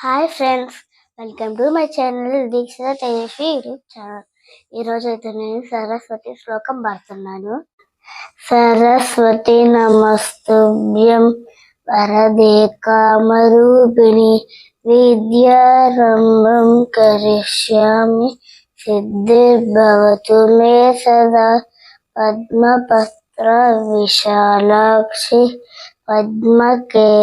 Hi friends welcome to my channel Dikshita Tejaswi YouTube channel ఈరోజు అయితే నేను సరస్వతి శ్లోకం పడుతున్నాను. సరస్వతి నమస్తుభ్యం వరదే కామరూపిణి విద్యారంభం కరిష్యామి సిద్ధిర్భవతు మే సదా పద్మపత్ర విశాలాక్షి పద్మకేశవర్ణినే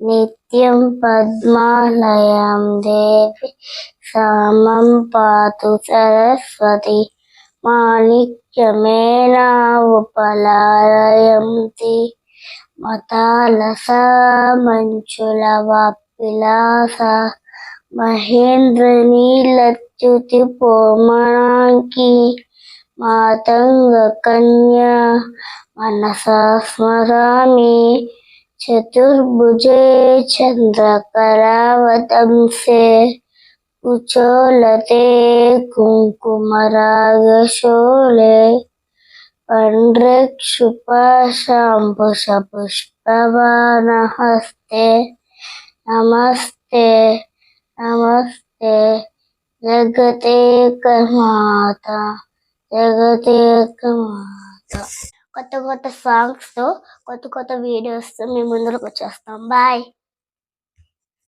నిత్యం పద్మాలయం దేవి సామం పాతు సరస్వతి. మాణిక్యమేనా ఉపలారయంతి. మతాలస మంచుల వాపిలాస మహేంద్రనీలచ్యుతి పోమణాంకి మాతంగ కన్యా మనసా స్మరామి. चतुर्भुजे चन्द्रकरावतं से कुचोलते कुङ्कुमरागशोले पण्ड्रक्षुपशाम्बुसपुष्पवानहस्ते नमस्ते नमस्ते जगते कमाता जगते कमाता। కొత్త కొత్త సాంగ్స్తో కొత్త కొత్త వీడియోస్ మీ ముందరకు వచ్చేస్తాం. బాయ్